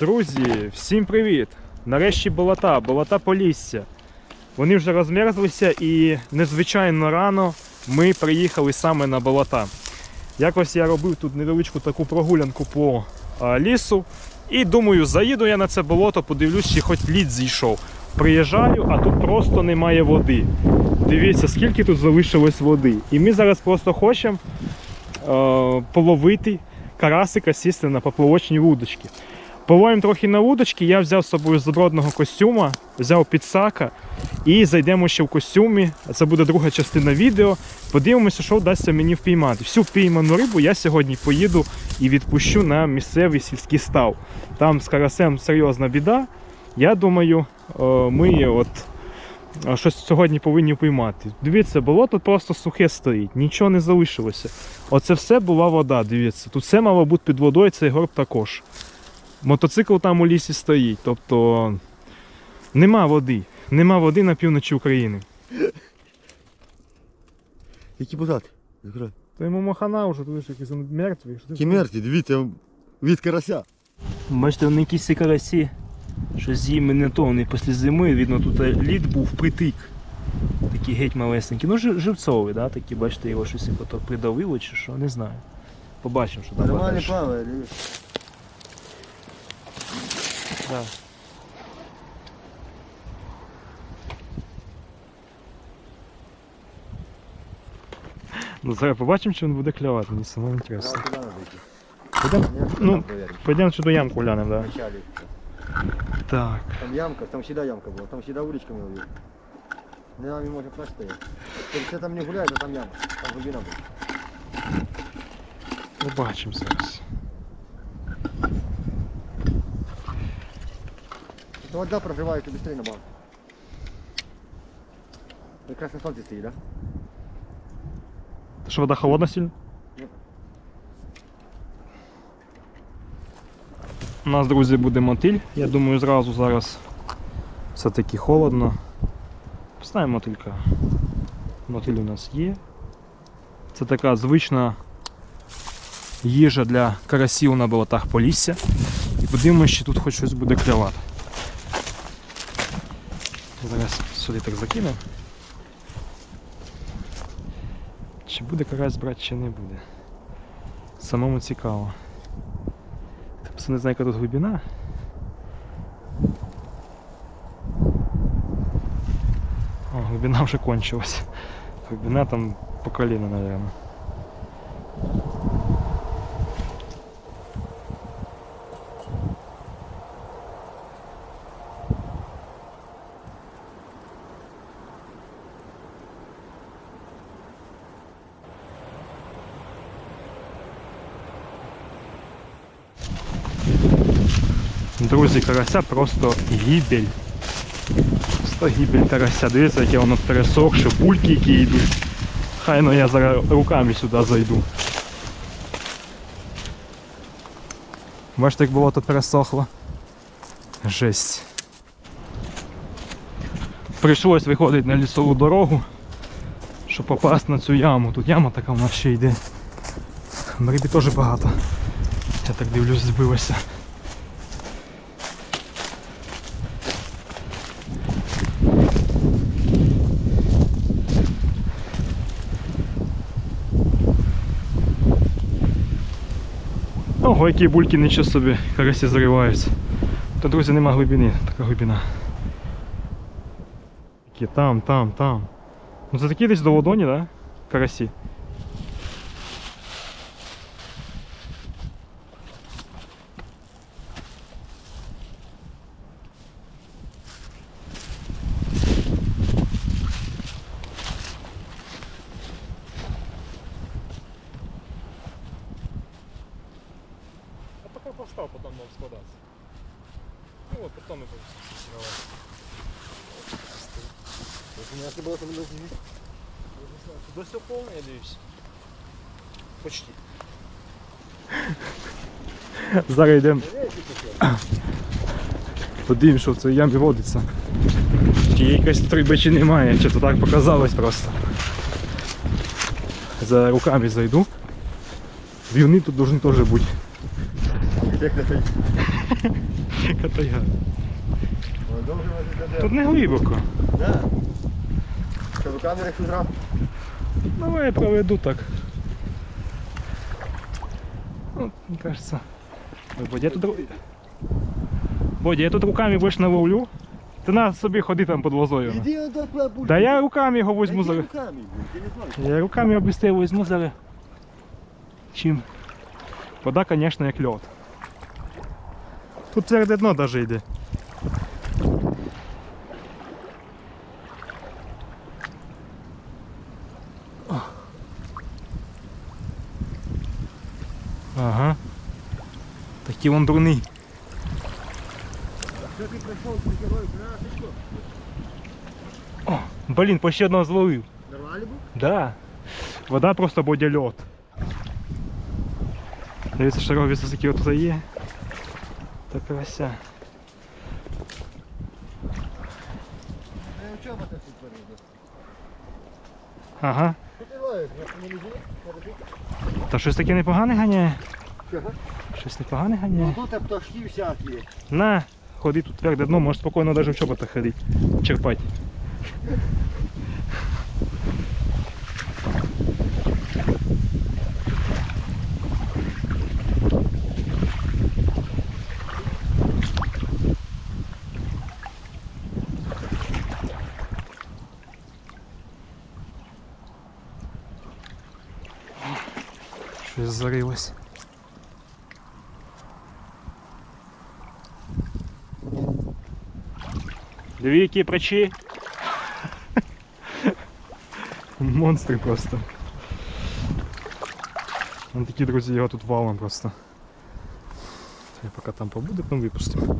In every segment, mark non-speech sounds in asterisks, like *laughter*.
Друзі, всім привіт! Нарешті болота, болота Полісся. Вони вже розмерзлися і незвичайно рано ми приїхали саме на болота. Якось я робив тут невеличку таку прогулянку по а, лісу. І думаю, заїду я на це болото, подивлюсь, чи хоч лід зійшов. Приїжджаю, а тут просто немає води. Дивіться, скільки тут залишилось води. І ми зараз просто хочемо е, половити карасика сісти на поплавочні вудочки. Половимо трохи на вудочки, я взяв з собою забродного костюма, взяв підсака і зайдемо ще в костюмі. Це буде друга частина відео. Подивимося, що вдасться мені впіймати. Всю впійману рибу я сьогодні поїду і відпущу на місцевий сільський став. Там з карасем серйозна біда. Я думаю, е, ми от е, щось сьогодні повинні впіймати. Дивіться, болото просто сухе стоїть, нічого не залишилося. Оце все була вода, дивіться. Тут все мало бути під водою, цей горб також. Мотоцикл там у лісі стоїть, тобто нема води. Нема води на півночі України. Які? Якраз. То йому махана вже, тут якийсь він мертвий. Що Ті мертві, дивіться, від карася. Бачите, вони якісь карасі. Щось їм не то, вони після зими, видно, тут лід був притик. Такі геть малесенькі. Ну, живцовий, да? такі, бачите, його щось придавило чи що, не знаю. Побачимо, що там. Нормально плаває, дивись. Да. Ну, зараз побачимо, чи він буде клювати, мені самому інтересно. Туди треба йти. Пойдемо, Я ну, там проверю. пойдемо сюди ямку глянемо, да? Вначале. Так. Там ямка, там всегда ямка була, там всегда удочками ловили. Не нами може плащ стоять. Якщо там не гуляють, то там ямка, там глибина буде. Побачимо зараз. То вода проживає, то быстрее набагато. Якраз на сонці стоїть, да? Що вода холодна сильно? У нас, друзі, буде мотиль. Я думаю, зразу зараз все-таки холодно. Поставимо мотилька. Мотиль у нас є. Це така звична їжа для карасів на болотах Полісся. І подивимося, чи тут хоч щось буде клювати. Зараз сюди так закинемо. Чи буде карась брати, чи не буде. Самому цікаво. Тобто не знаю, яка тут глибина. О, глибина вже кончилась. Глибина там по коліна, мабуть. Друзі, карася просто гібель. Просто гібель карася. Дивіться, яке воно пересохше, бульки які йдуть. Хай ну я зараз руками сюди зайду. Бачите, як болото пересохло. Жесть. Прийшлось виходити на лісову дорогу, щоб попасти на цю яму. Тут яма така в нас ще йде. На теж багато. Я так дивлюсь, збилося. Ого, які бульки нічого собі, карасі зариваються. Та, друзі, нема глибини, така глибина. Які там, там, там. Ну це такі десь до ладоні, да? Карасі. Пока постав, потом нам складаться. Ну вот, потом и будем сортировать. Якщо не було, то буде До все повне, я дивлюсь. Почти. Зараз йдемо. Подивимось, що в цій ямі водиться. Чи є якась триби чи немає, чи то так показалось просто. За руками зайду. Вівни тут повинні теж бути. Катайга. Довго може Тут не глибоко. Да. Що, як зразу? Давай я проведу так. Ну, мне кажется. Ой, Бодя, я тут... Бодя, я тут руками больше не ловлю. Ти на собі ходи там під лозою. Іди так куди. Да я руками його Возьму зараз. руками, блін, ти не знаєш. Я руками обыстрее возьму зараз. Чим? Вода, конечно, як льод. Тут тверде дно даже йде. О. Ага. Такі вон дурний. Що ти прийшов з герою? На, ти що? О, блін, по ще одного зловив. Нормально був? Да. Вода просто буде льод. Дивіться, що робиться, які тут є. Тут перейду? Ага. Та щось таке непогане ганяє. Чого? Щось непогане Ну ганяє. тут пташки всякі. На, ходи тут тверде дно, можеш спокійно навіть в чоботах ходити. Черпати. Щось зарилось. Дві які прачі. Монстри просто. Вон такі друзі, його тут валом просто. Я поки там побуде, потім випустимо.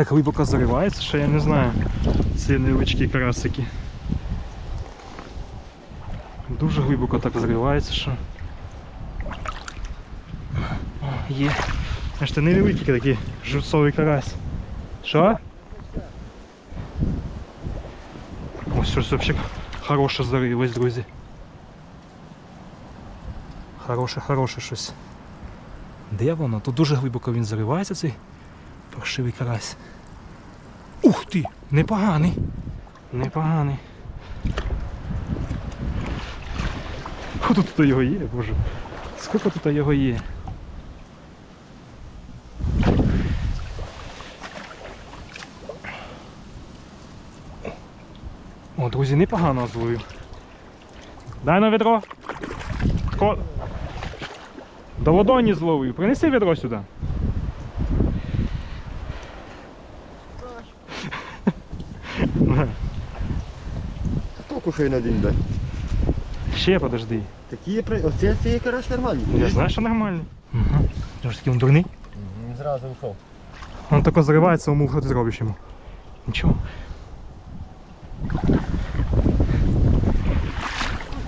Так глибоко заривається, що я не знаю. Ці невеличкі карасики. Дуже глибоко так заривається, що. Є. Аж це невеликий такий живцовий карась. Що? Ось щось взагалі хороше зарилось, друзі. Хороше, хороше щось. Де воно? Тут дуже глибоко він заривається цей паршивий карась. Ух ти! Непоганий! Непоганий. Хо тут його є, боже. Скільки тут його є? О, друзі, непогано зловив. Дай на відро. До ладоні зловив. Принеси відро сюди. Хто на день, да? Ще подожди. Такі при- оце це якраз нормальні. Я знаю, що нормально. Угу. Ти ж такий він дурний. Він зразу ушов. Он тако заривається, умов, що ти зробиш йому. Нічого.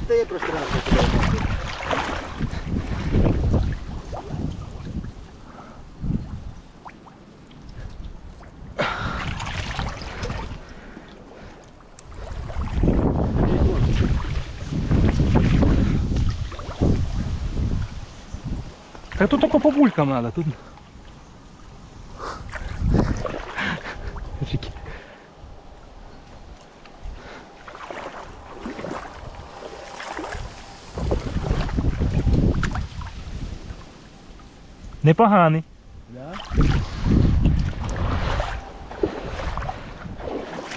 Та я просто раз. Та тут тільки по булькам треба. Тут... Непоганий. Да?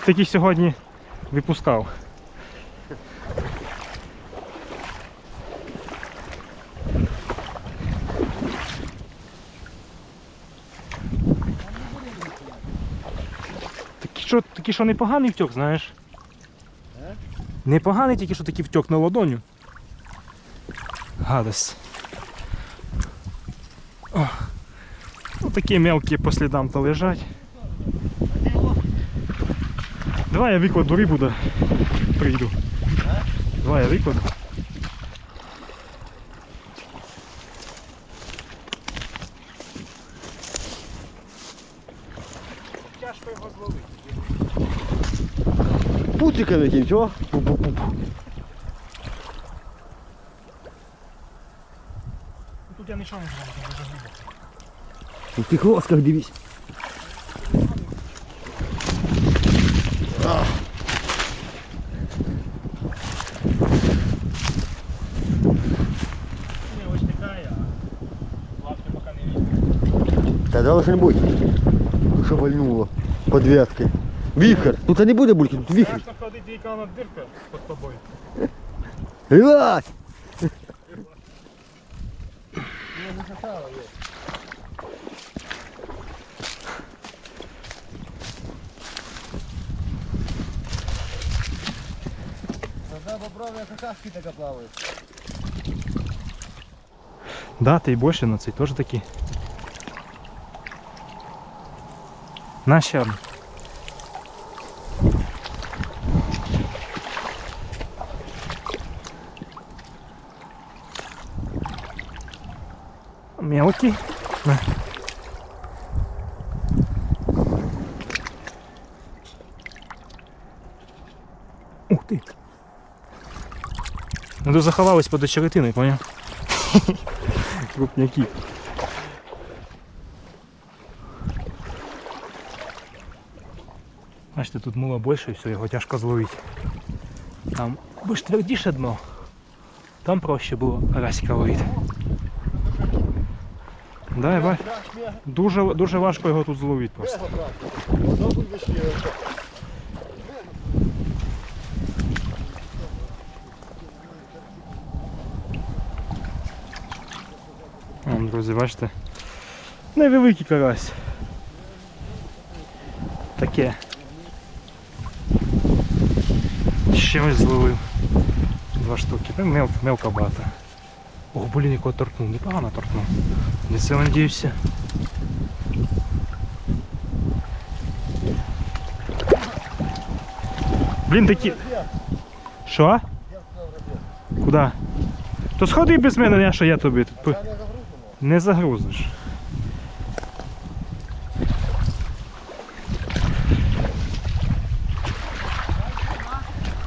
Такий сьогодні випускав. Що, такий, що непоганий втек, знаєш? Непоганий, тільки що такий втек на ладоню. Гадость. О. Ну, такі мелкі по слідам то лежать. Давай я викладу рибу, да прийду. Давай я викладу. Пупчика летів, чого? Тут я ничего не знаю, вже В тих лосках дивись. А. Не, ось тікає, а лапки поки не візьме. Та должен бути. Що вальнуло. Подвязки. Вихор. Ну, тут не буде бульки, тут вихрь. Страшно ходить яка на дирка під тобою. Вилазь! Тогда попробуй какашки так плавают. Да, та й більше на цей теж такі. На ще одну. Мелкий. На. Ух ти. Ну тут заховались під очеретиною, поняв? *laughs* Крупняки. Бачите, тут муло більше і все, його тяжко зловити. Там більш твердіше дно. Там проще було расика ловити. Да, бачу. Дуже, дуже важко його тут зловити просто. Вон, друзі, бачите? Невеликий карась. Таке. Ще ось зловив. Два штуки. Мел, мелка бата. Ох, блін, якого торкнув. Непогано торкнув. Не це надіюся. Блін, такі. Що? Куда? То сходи без мене, я що я тобі тут. Не загрузиш.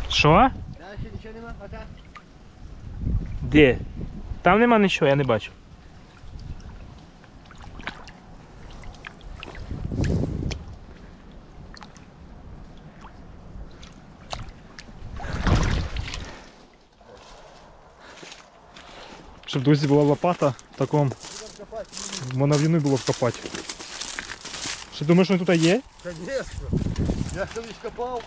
Що? Де? Там нема нічого, я не бачу. Щоб друзі була лопата в такому моновлюну було вкопати. Що думаєш, він тут є? Конечно. Я колись копав.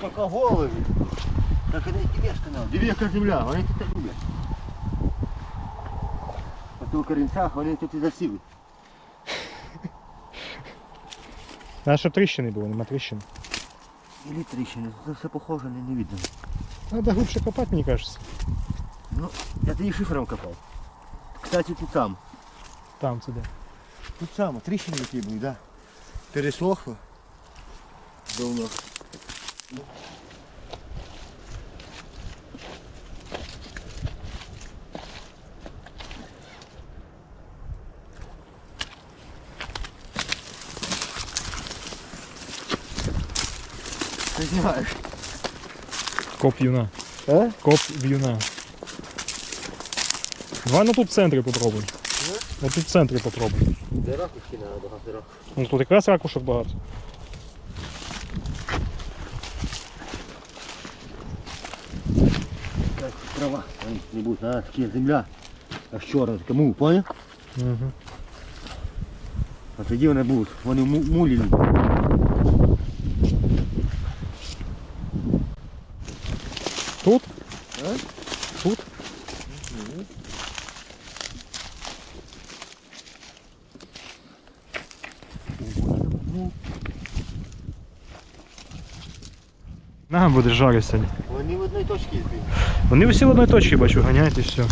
Пока голові. Так і не место нам. Диви, яка земля, вони тут так люблять. А то у корінцях вони тут і засіли. А щоб тріщини було, нема тріщин. Ілі тріщини, тут все похоже, не, не видно. Надо глубже копати, мені кажется. Ну, я тоді шифером копав. Кстати, тут сам. Там це де. Тут саме, тріщини які були, да. Пересохло. Давно. Ти знаєш. Коп юна. А? Коп в'юна. Давай ну тут в центрі попробуй. От тут в центрі попробуй. Де ракушки багато ракушки. Ну тут якраз ракушок багато. Так, трава. Не буде, а, такі земля. Аж чорна, така мул, поняв? Угу. А тоді вони будуть, вони му- мулі. Тут? А? Тут? На, буде жари сьогодні. Вони в одній точці збили. Вони усі в одній точці бачу, ганяють і все.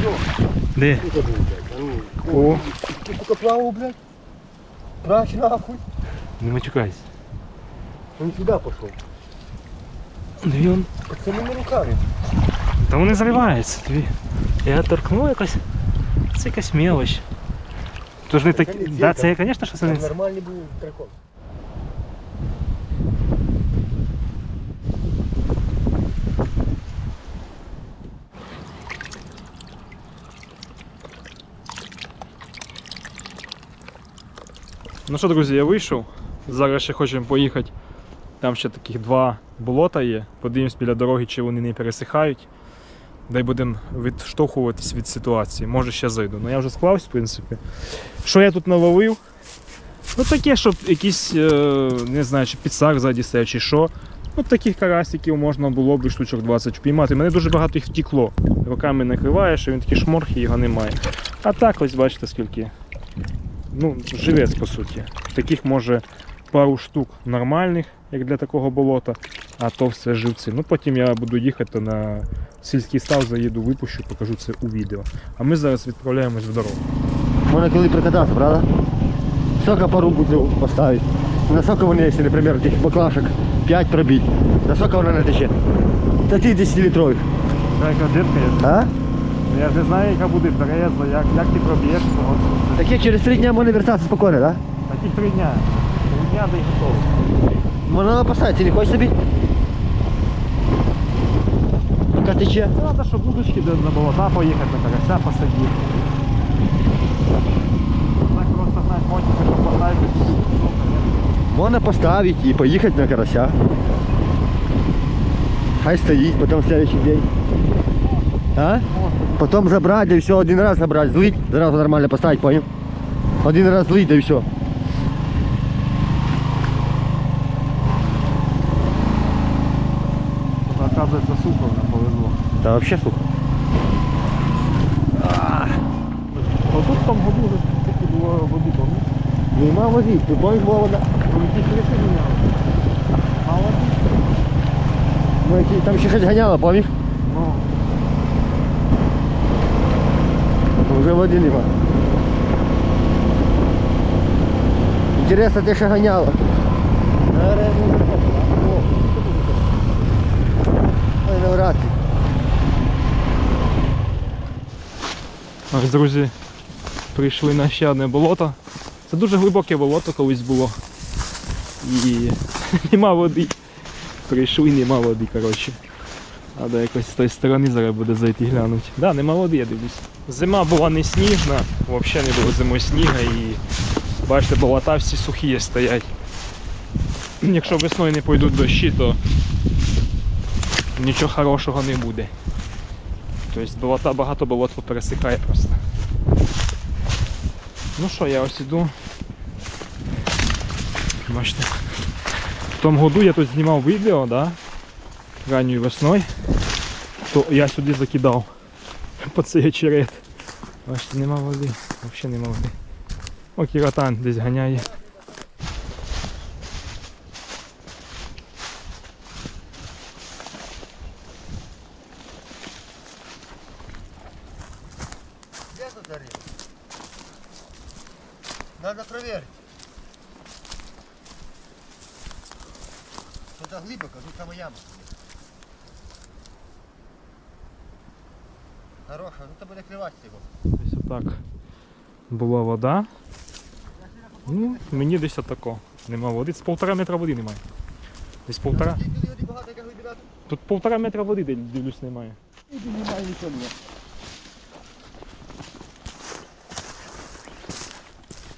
Що? Де? Ну, О, Ти сука плавав, блядь. Прач нахуй. не матюкайся. Он сюди пішов. Дві он. Це не руками. Та вони зариваються. Дві. Я торкнув якось. Це якась мелоч. Тож не так. Це не Да, цілка. це, звісно, що це не. Нормальний був дракон. Ну що, друзі, я вийшов. Зараз ще хочемо поїхати. Там ще таких два болота є. Подивимось біля дороги, чи вони не пересихають. Дай будемо відштовхуватись від ситуації. Може ще зайду. Ну я вже склався, в принципі. Що я тут наловив? Ну таке, щоб якийсь, е, не знаю, чи підсак ззаді стояв, чи що. Ну таких карасиків можна було б штучок 20 впіймати. Мене дуже багато їх втікло. Руками накриваєш, і він такий шморх і його немає. А так ось бачите скільки. Ну, живець по суті. Таких може пару штук нормальних, як для такого болота, а то все живці. Ну потім я буду їхати на сільський став, заїду, випущу, покажу це у відео. А ми зараз відправляємось в дорогу. Можна коли прокататися, правда? Сколько пару бутлів поставити? Насколько вони, якщо, наприклад, тих баклашок 5 пробить, насколько вона натече? Та ти 10 літрових. Яка дитка є? А? Я ж не знаю, яка буде береза, як, як ти проб'єш цього. Таке через 3 дня можна вертатися спокійно, так? Таких три дня. Три дня да й готово. Можна поставити, ти не хочеш собі? Яка тече? Треба, щоб удочки до на болота поїхати, на карася посадити. Так просто знать, потім що поставити. Можна поставити і поїхати на карася. Хай стоїть, потім в следующий день. А? Потім забрати, да і все, один раз забрати, злить, зразу нормально поставити, понял? Один раз злить, да і все. Тут, оказується, сухо нам повезло. Та вообще сухо. Отут в тому году вже таки було води повно. Нема води, ти помниш була вода? Ну, ті хрести міняли. А води? Ну, які- там ще щось ганяло, помниш? Ну, Вже води нема. Інтересно, те, що ганяло. Ой, навряд ли. Ось, друзі, прийшли на ще одне болото. Це дуже глибоке болото колись було. І *laughs* нема води. Прийшли, нема води, коротше. Треба якось з тої сторони зараз буде зайти глянути. Так, да, нема води, я дивлюсь. Зима була не сніжна, взагалі не було зимою сніга і бачите, болота всі сухі стоять. *clears throat* Якщо весною не пойдуть дощі, то нічого хорошого не буде. Тобто болота багато болот попересихає просто. Ну що, я ось іду. Бачите. В тому году я тут знімав відео, да? Ранньою весною, то я сюди закидав *laughs* по цей очерет. Бачите, нема води, взагалі нема води. О, кіротан десь ганяє. Надо проверить. Тут глибоко, тут сама яма. Хороша, ну то буде кривати його. Десь отак була вода. Ну, мені десь отако. Нема води. З полтора метра води немає. Десь полтора. Тут полтора метра води див- дивлюсь немає. Тут немає нічого немає.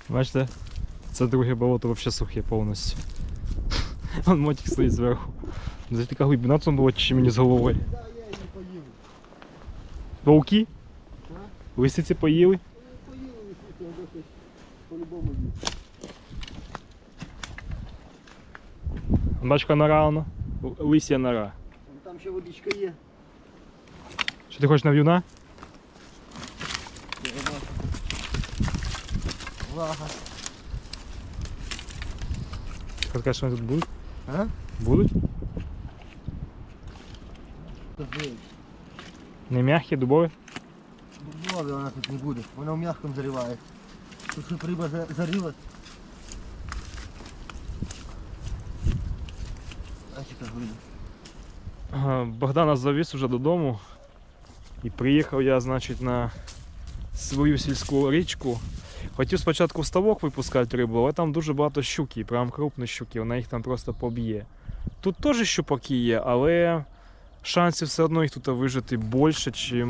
Бачите? Це друге болото взагалі сухе повністю. *laughs* Вон мотик стоїть зверху. Це така глибина це було чи мені з головою. Да, я її поїв. Вовки? Лисиці поїли? Поїв, і все, по-любому їв. Бачка нора воно. Л- Лися нора. Там ще водичка є. Що ти хочеш на в'юна? Влага. Ти кажеш, що вони тут будуть? А? Будуть? Не м'які, дубові? Дубові вона тут не буде, вона в м'якому зариває. Тут щоб риба за- зарилась. Ась яка глина. Богдана завіз уже додому. І приїхав я, значить, на свою сільську річку. Хотів спочатку в ставок випускати рибу, але там дуже багато щуки, прям крупні щуки, вона їх там просто поб'є. Тут теж щупаки є, але шансів все одно їх тут вижити більше, ніж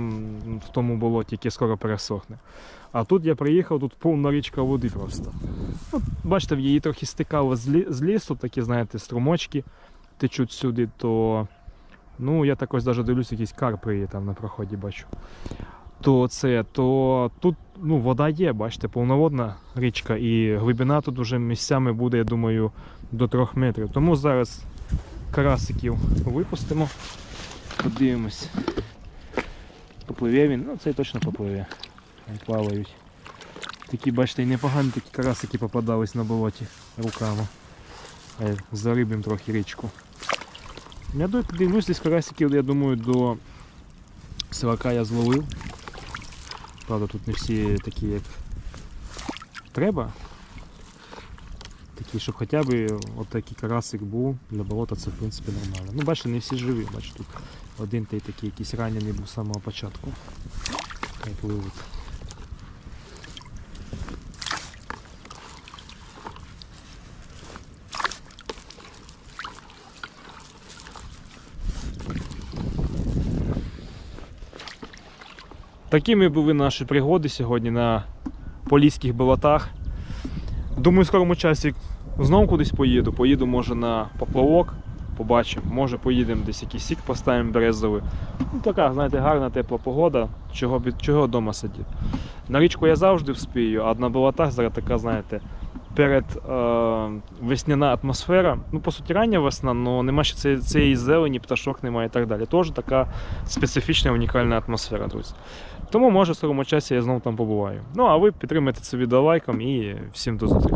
в тому болоті, яке скоро пересохне. А тут я приїхав, тут повна річка води просто. От, бачите, в її трохи стикало з, лісу, такі, знаєте, струмочки течуть сюди, то ну, я так ось навіть дивлюсь, якісь карпи є там на проході бачу. То це, то тут ну, вода є, бачите, повноводна річка, і глибина тут вже місцями буде, я думаю, до 3 метрів. Тому зараз карасиків випустимо. Подивимось. Попливе він, ну цей точно попливе. Плавають. Такі, бачите, і непогані такі карасики попадались на болоті руками. Е, Зарибимо трохи річку. Я дивлюсь, десь карасиків, я думаю, до 40 я зловив. Правда, тут не всі такі, як треба. Такі, щоб хоча б от такий карасик був для болота, це в принципі нормально. Ну, бачите, не всі живі, бачите, тут один той такий якийсь ранений був з самого початку. Хай пливуть. Такими були наші пригоди сьогодні на поліських болотах. Думаю, в скорому часі знову кудись поїду. Поїду, може, на поплавок, побачимо. Може поїдемо десь якийсь сік поставимо березовий. Ну, така, знаєте, гарна тепла погода, чого, чого вдома сидіти. На річку я завжди вспію, а на болотах зараз така, знаєте, перед е, весняна атмосфера. Ну, по суті, рання весна, але нема ще цієї, цієї зелені, пташок немає і так далі. Тож така специфічна, унікальна атмосфера, друзі. Тому може в скорому часі я знову там побуваю. Ну а ви підтримайте це відео лайком і всім до зустрічі.